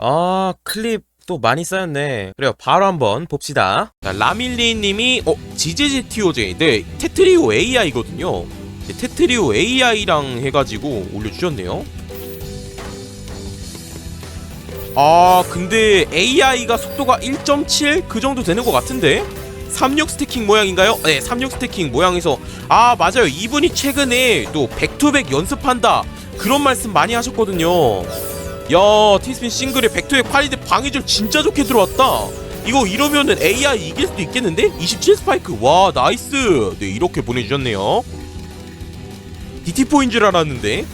아, 클립 또 많이 쌓였네. 그래요. 바로 한번 봅시다. 자, 라밀리 님이 어, GJTOJ. 네, 테트리오 AI거든요. 네, 테트리오 AI랑 해가지고 올려주셨네요. 아, 근데 AI가 속도가 1.7 그 정도 되는 것 같은데? 36 스태킹 모양인가요? 네, 36 스태킹 모양에서 아, 맞아요. 이분이 최근에 또 백투백 연습한다. 그런 말씀 많이 하셨거든요. 야, 티스핀 싱글에 백투백 파리드 방위줄 진짜 좋게 들어왔다. 이거 이러면은 AI 이길 수도 있겠는데? 27 스파이크. 와, 나이스. 네, 이렇게 보내주셨네요. DT4인 줄 알았는데.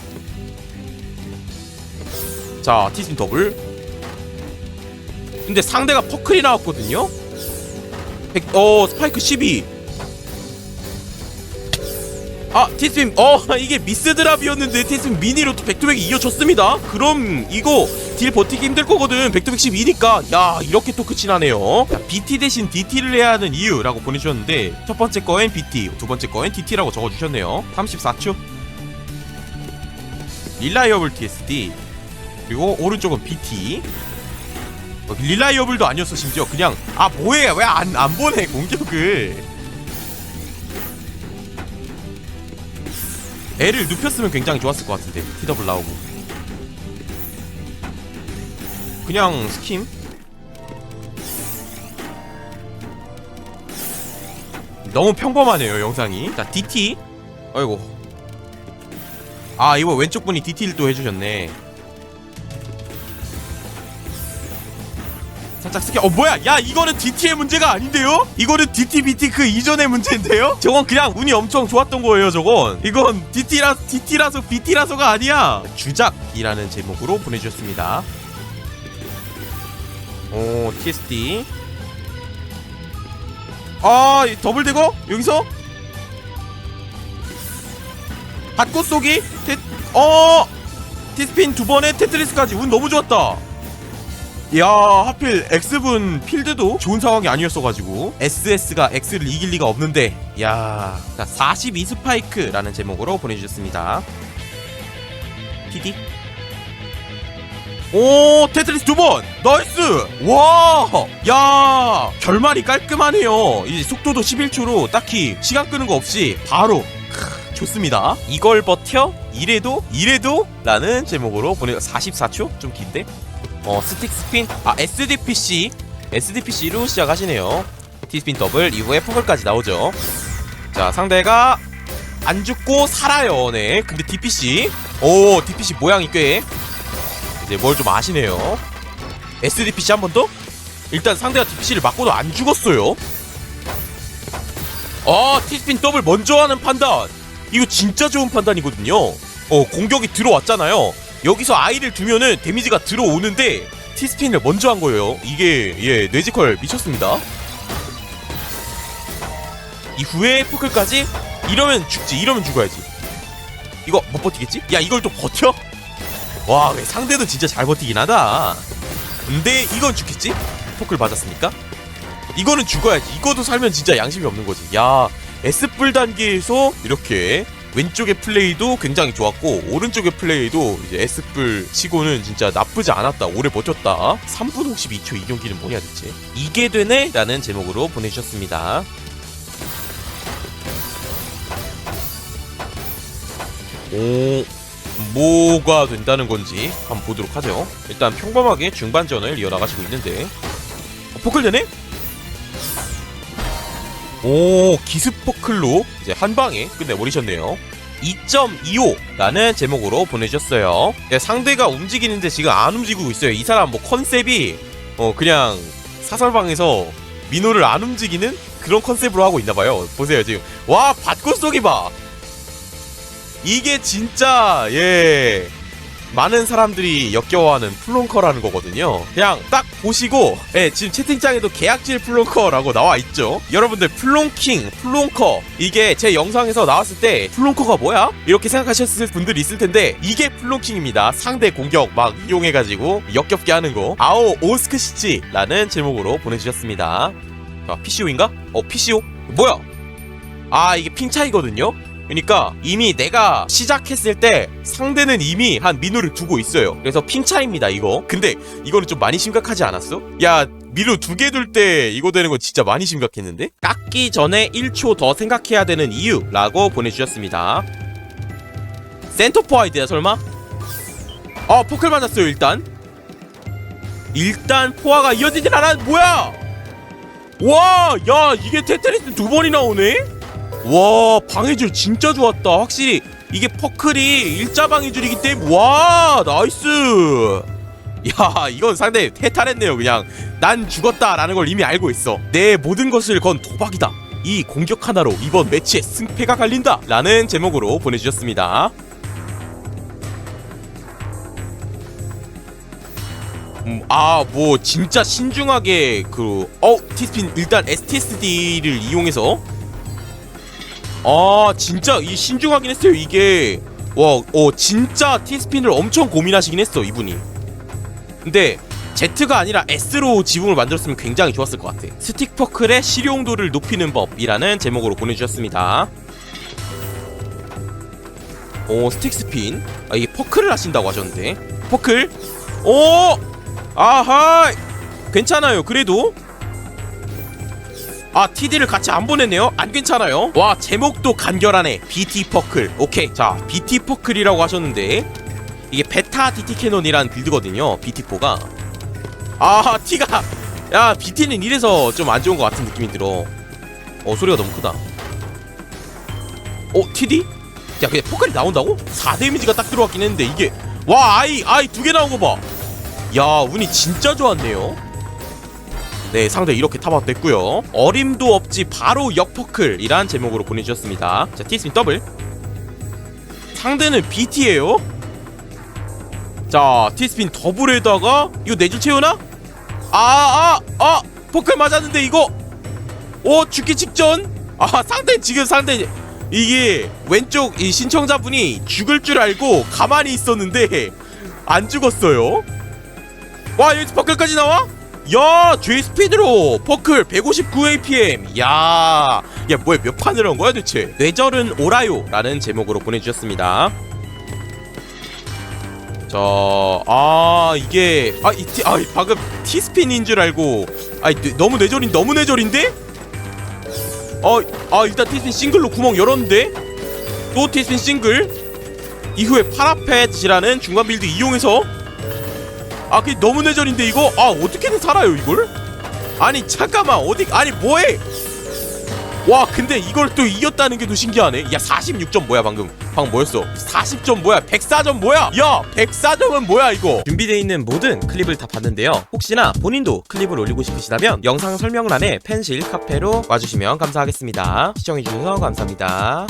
자, 티스핀 더블. 근데 상대가 퍼클이 나왔거든요? 백, 어, 스파이크 12. 아, 티스핀, 어, 이게 미스 드랍이었는데 티스핀 미니로 또 백투백이 이어졌습니다. 그럼 이거 딜 버티기 힘들 거거든. 백투백 12니까. 야, 이렇게 또 끝이 나네요. 자, BT 대신 DT를 해야 하는 이유라고 보내주셨는데 첫 번째 거엔 BT, 두 번째 거엔 DT라고 적어주셨네요. 34초. 릴라이어블 TSD 그리고 오른쪽은 BT 어, 릴라이어블도 아니었어 심지어 그냥 아 뭐해 왜 안 안 보내 공격을 애를 눕혔으면 굉장히 좋았을 것 같은데 TW 나오고. 그냥 스킴? 너무 평범하네요 영상이. 자 DT? 아이고. 아 이거 왼쪽 분이 DT를 또 해주셨네 살짝 스캔 어 뭐야? 야 이거는 DT의 문제가 아닌데요? 이거는 DT BT 그 이전의 문제인데요? 저건 그냥 운이 엄청 좋았던 거예요 저건. 이건 DT라 DT라서 BT라서가 아니야. 주작이라는 제목으로 보내주셨습니다. 오 TSD 아 더블 대거? 여기서? 받고 쏘기? 테, 어! 티스핀 두 번에 테트리스까지. 운 너무 좋았다 야 하필 X분 필드도 좋은 상황이 아니었어가지고. SS가 X를 이길 리가 없는데. 야 42 스파이크라는 제목으로 보내주셨습니다. PD 오 테트리스 두번! 나이스! 와야 결말이 깔끔하네요. 이제 속도도 11초로 딱히 시간 끄는 거 없이 바로 크, 좋습니다. 이걸 버텨? 이래도? 이래도? 라는 제목으로 보내 44초? 좀 긴데 어 스틱 스핀 아 SDPC SDPC로 시작하시네요. T스핀 더블 이후에 포글까지 나오죠. 자 상대가 안 죽고 살아요. 네 근데 DPC 오 DPC 모양이 꽤 이제 뭘 좀 아시네요. SDPC 한 번 더? 일단 상대가 DPC를 맞고도 안 죽었어요. 어 T스핀 더블 먼저 하는 판단. 이거 진짜 좋은 판단이거든요. 어 공격이 들어왔잖아요 여기서 아이를 두면은 데미지가 들어오는데 티스핀을 먼저 한 거예요. 이게 예 뇌지컬 미쳤습니다. 이후에 포클까지 이러면 죽지. 이러면 죽어야지. 이거 못 버티겠지? 야 이걸 또 버텨? 와 상대도 진짜 잘 버티긴 하다. 근데 이건 죽겠지? 포클 받았으니까. 이거는 죽어야지. 이거도 살면 진짜 양심이 없는 거지. 야 S뿔 단계에서 이렇게 왼쪽의 플레이도 굉장히 좋았고 오른쪽의 플레이도 이제 S뿔 치고는 진짜 나쁘지 않았다. 오래 버텼다. 3분 52초 이 경기는 뭐냐 대체 이게 되네? 라는 제목으로 보내주셨습니다. 오 뭐가 된다는 건지 한번 보도록 하죠. 일단 평범하게 중반전을 이어나가시고 있는데. 어, 포클 되네? 오 기습퍼클로 이제 한 방에 끝내버리셨네요. 2.25라는 제목으로 보내주셨어요. 예, 상대가 움직이는데 지금 안 움직이고 있어요. 이 사람 뭐 컨셉이 어 그냥 사설방에서 민호를 안 움직이는 그런 컨셉으로 하고 있나봐요. 보세요 지금. 와 받고 쏘기 봐. 이게 진짜 예 많은 사람들이 역겨워하는 플론커라는 거거든요. 그냥 딱 보시고, 예, 지금 채팅창에도 계약질 플론커라고 나와 있죠. 여러분들 플론킹, 플론커 이게 제 영상에서 나왔을 때 플론커가 뭐야? 이렇게 생각하셨을 분들이 있을 텐데 이게 플론킹입니다. 상대 공격 막 이용해가지고 역겹게 하는 거. 아오 오스크시치라는 제목으로 보내주셨습니다. 자, PCO인가? 어, PCO? 뭐야? 아, 이게 핑 차이거든요. 그러니까 이미 내가 시작했을 때 상대는 이미 한 민우를 두고 있어요. 그래서 핑 차입니다 이거. 근데 이거는 좀 많이 심각하지 않았어? 야 민우 두개 둘 때 이거 되는 거 진짜 많이 심각했는데? 깎기 전에 1초 더 생각해야 되는 이유라고 보내주셨습니다. 센터포와이드야 설마? 아 포클 맞았어요 일단. 일단 포화가 이어지진 않아 뭐야? 와, 야, 이게 테트리스 두 번이 나 오네? 와, 방해줄 진짜 좋았다. 확실히 이게 퍼클이 일자 방해줄이기 때문에 와, 나이스. 야, 이건 상대 해탈했네요. 그냥 난 죽었다라는 걸 이미 알고 있어. 내 모든 것을 건 도박이다. 이 공격 하나로 이번 매치의 승패가 갈린다. 라는 제목으로 보내주셨습니다. 음, 아, 뭐 진짜 신중하게 그 어, 티스핀 일단 STSD를 이용해서 아, 진짜 이 신중하긴 했어요. 이게 와, 어 진짜 티스핀을 엄청 고민하시긴 했어, 이분이. 근데 Z가 아니라 S로 지붕을 만들었으면 굉장히 좋았을 것 같아. 스틱 퍼클의 실용도를 높이는 법이라는 제목으로 보내주셨습니다. 오, 스틱 스핀. 아, 이게 퍼클을 하신다고 하셨는데. 퍼클. 오! 아하 괜찮아요 그래도 아 TD를 같이 안 보냈네요? 안 괜찮아요? 와 제목도 간결하네. BT 퍼클. 오케이. 자 BT 퍼클이라고 하셨는데 이게 베타 DT 캐논이란 빌드거든요 BT4가. 아 T가. 야 BT는 이래서 좀 안 좋은 것 같은 느낌이 들어. 어 소리가 너무 크다. 어 TD? 야 그냥 퍼클이 나온다고? 4 데미지가 딱 들어왔긴 했는데 이게 와 아이 아이 두 개 나온 거봐. 야 운이 진짜 좋았네요 네 상대 이렇게 타박됐고요. 어림도 없지 바로 역퍼클이란 제목으로 보내주셨습니다. 자 티스핀 더블. 상대는 BT에요. 자 티스핀 더블에다가 이거 내줄 채우나? 아아아 아, 퍼클 맞았는데 이거. 오 죽기 직전. 아 상대 지금 상대 이게 왼쪽 이 신청자분이 죽을 줄 알고 가만히 있었는데 안 죽었어요. 와 여기서 퍼클까지 나와? 야, J 스피드로 퍼클 159 APM. 야, 야 뭐야 몇 판을 한 거야 대체? 뇌절은 오라요라는 제목으로 보내주셨습니다. 자, 아 이게 아, 이, 티- 아 방금 T 스핀인 줄 알고, 아 너무 뇌절인 너무 뇌절인데? 어, 아 일단 T 스핀 싱글로 구멍 열었는데 또 T 스핀 싱글 이후에 파라펫이라는 중간 빌드 이용해서 아 그게 너무 내전인데 이거? 아 어떻게든 살아요 이걸? 아니 잠깐만 어디 아니 뭐해? 와 근데 이걸 또 이겼다는 게 더 신기하네. 야 46점 뭐야 방금? 방금 뭐였어? 40점 뭐야? 104점 뭐야? 야 104점은 뭐야 이거? 준비되어 있는 모든 클립을 다 봤는데요. 혹시나 본인도 클립을 올리고 싶으시다면 영상 설명란에 펜실 카페로 와주시면 감사하겠습니다. 시청해주셔서 감사합니다